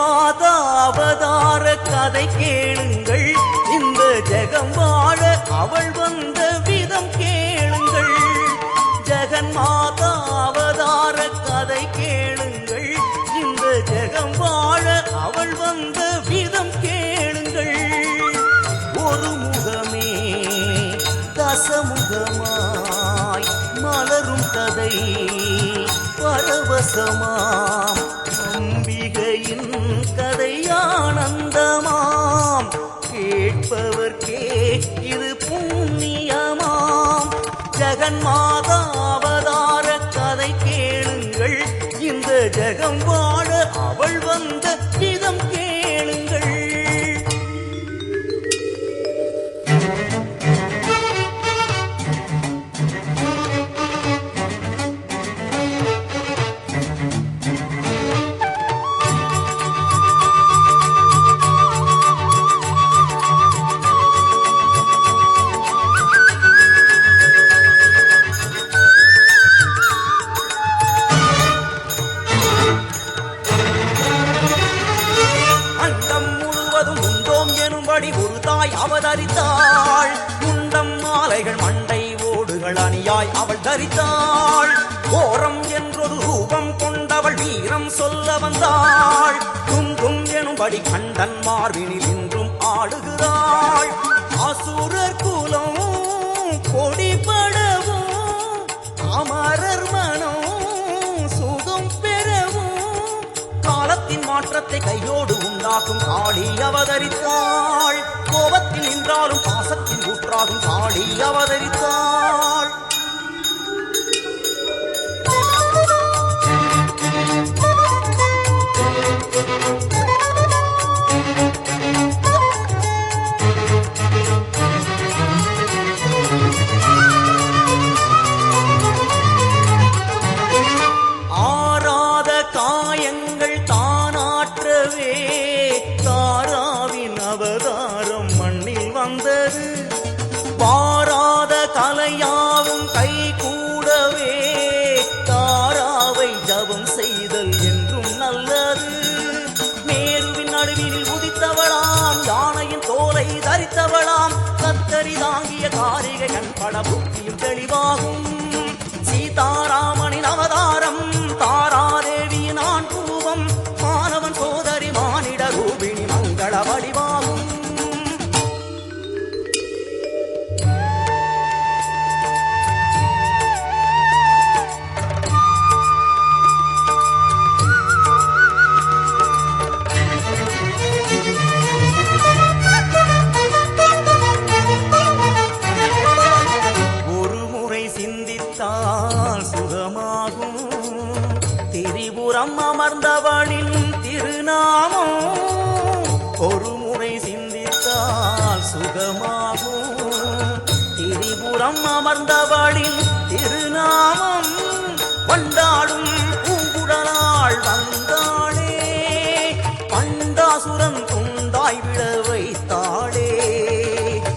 மாதா அவதார கதை கேளுங்கள். இந்த ஜெகம் வாழ அவள் வந்த விதம் கேளுங்கள். ஜெகன் மாதா அவதார கதை கேளுங்கள். இந்த ஜெகம் வாழ அவள் வந்த விதம் கேளுங்கள். ஒரு முகமே தசமுகமாய் மலரும் கதை பரவசமாம் ஜெகன்மாதா ஓடுகள் அவள் தரித்தாள். ஓரம் என்றொரு ரூபம் கொண்டவள் வீரம் சொல்ல வந்தாள். துங்கும் எனும்படி கண்டன் மார்பினில் இன்றும் ஆடுகிறாள் அசுரர் குலம் கொடிபடவும் அமரர் மனம் சுகம் பெறவும் காலத்தின் மாற்றத்தை கையோடு உண்டாக்கும் காளி அவதரித்தாள். கோபத்தில் நின்றாலும் பாசத்தின் ஊற்றாகும் காளி அவதரித்தாள். பட புத்தியும் தெளிவாகும். ஒரு முறை சிந்தித்தால் சுகமாகும். திரிபுரம் அமர்ந்தவளின் திருநாமம் வண்டாடும் பூங்குடலாள் வந்தாளே. பண்டாசுரன் துண்டாய் விட வைத்தாளே.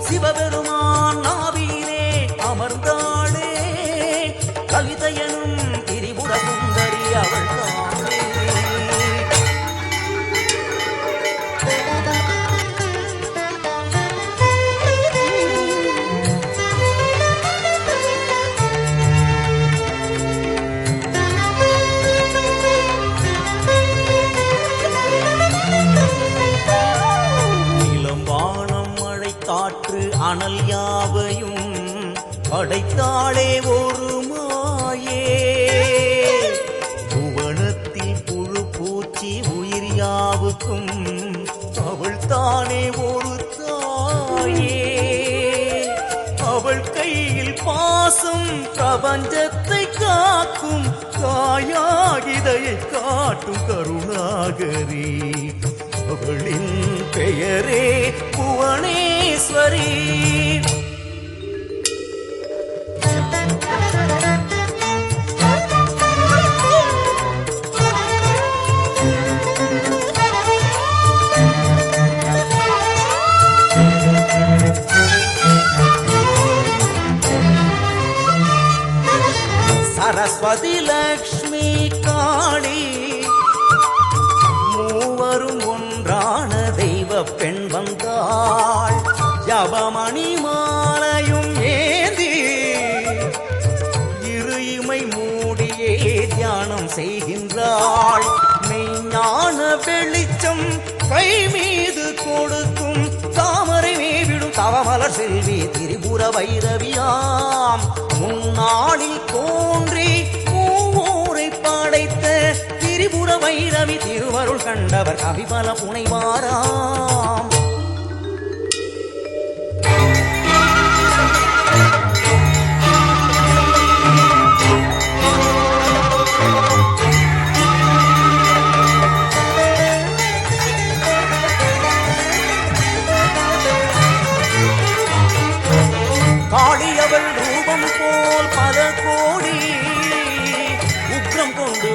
சிவபெருமான் நாவிலே அமர்ந்தாளே. கவிதையனும் திரிபுர சுந்தரி அவள் காணல் யாவையும் படைத்தாளே ஒரு மாயே. புவனத்தில் புழு பூச்சி உயிர் யாவுக்கும் அவள் தானே ஒரு தாயே. அவள் கையில் பாசம் பிரபஞ்சத்தை காக்கும் தாயாகிதையை காட்டும் கருணாகரி. அவளின் பெயரே புவனே. పరమేశ్వరీ సరస్వతిలా செய்கின்றாள். மெய்ஞான வெளிச்சம் கை மீது கொடுக்கும் தாமரை மேவிடும் தவமலர் செல்வி திரிபுர வைரவியாம். முன்னாளில் தோன்றி மூவோரை படைத்த திரிபுர வைரவி திருவருள் கண்டவர் கவிபல புனைவாராம்.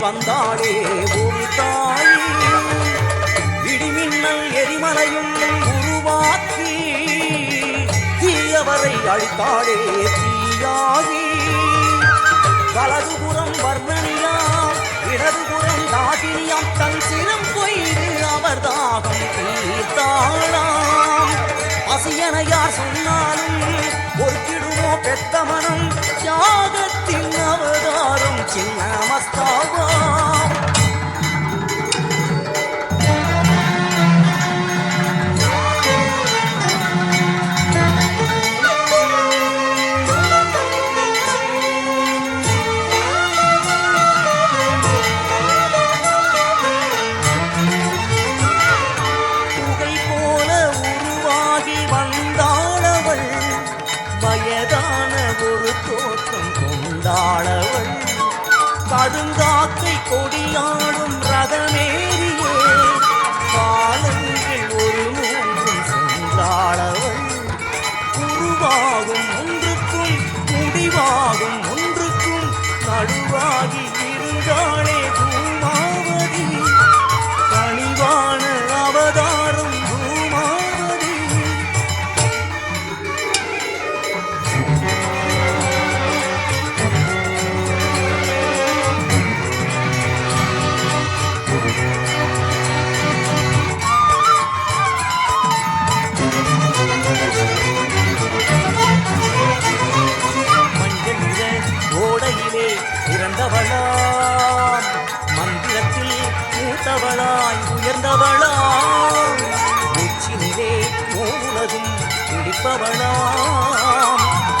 வந்தாளே ஒரு தாய் இடிமின்னல் எரிமலையும் உருவாக்கி தீயவரை அழித்தாளே தீயாகி வலதுபுறம் வர்ணனியாம் இடதுபுறம் தாகினியாம் தன் சிரம் கொய்து அவர் தாகம் தீர்த்தாளாம். பசியனையார் சொன்னாலும் பொறுக்கிடுமோ பெத்த மனம் தியாகத்தின் உருவாகும் ஒன்றுக்கும் முடிவாகும் ஒன்றுக்கும் நடுவாகி இருந்தாள்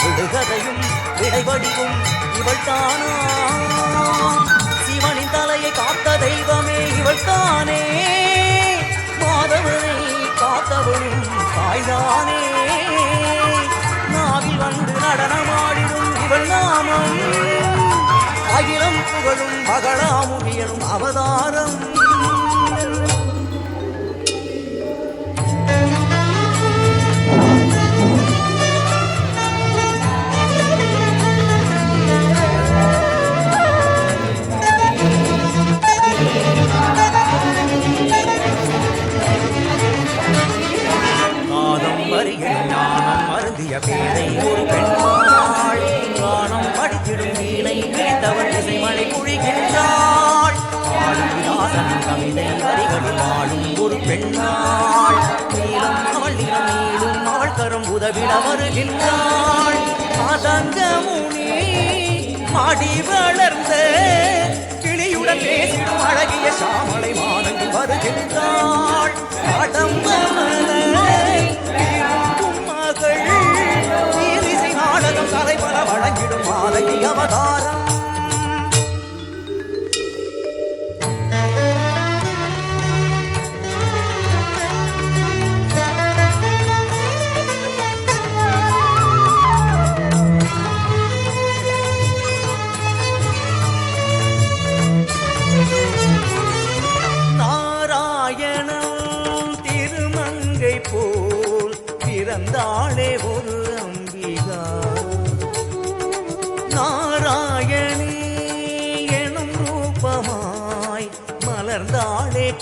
விடுகதையும் விடைவடிவும் இவள் தானாம் சிவனின் தலையை காத்த தெய்வமே இவள் தானே மாதவனை காத்தவளும் தாய்தானே? நாவில் வந்து நடனமாடிடும் இவள் நாமம் அகிலம் புகழும் மகளாமுகியனும் அவதாரம். ஒரு பெண்மாள் கானம் படித்திடும் வீணை கிடைத்தவள் இசைமலை குழிகின்றாள். ஆளும் கவிதை வரிகளில் வாழும் ஒரு பெண்ணாள் நீளம் அவள் நிறம் நீளும் அவள் கரும் உதவிட வருகின்றாள். அதங்க முனி மாடி வளர்ந்த கிளியுடன் பேசிடும் அழகிய சாமலை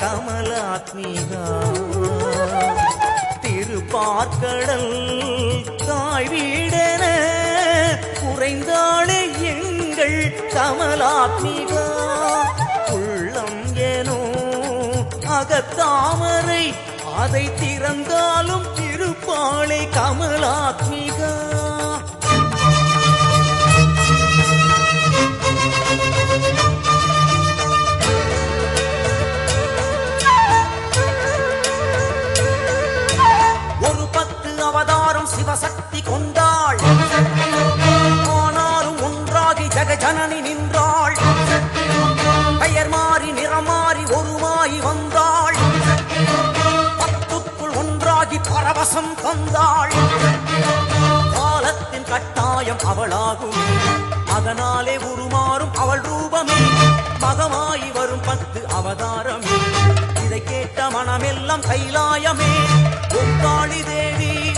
கமல ஆத்மீகா. திருப்பார்க்கடல் தாய் வீடென குறைந்தாளே எங்கள் கமலாத்மீகா. உள்ளம் ஏனோ அகத்தாமரை அதை திறந்தாலும் திருப்பாளை கமலாத்மிகா. பரவசம் தந்தாள். காலத்தின் கட்டாயம் அவளாகும். அதனாலே உருமாறும் அவள் ரூபமே. மகமாயி வரும் பத்து அவதாரமே. இதை கேட்ட மனமெல்லாம் கைலாயமே. ஓம் காளி தேவி.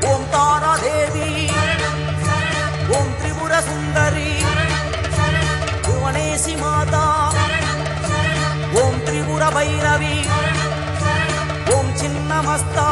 ஓம் தாரா தேவி. ஓம் திரிபுர சுந்தரி. புவனேசி மாதா. ஓம் திரிபுர பைரவி. hasta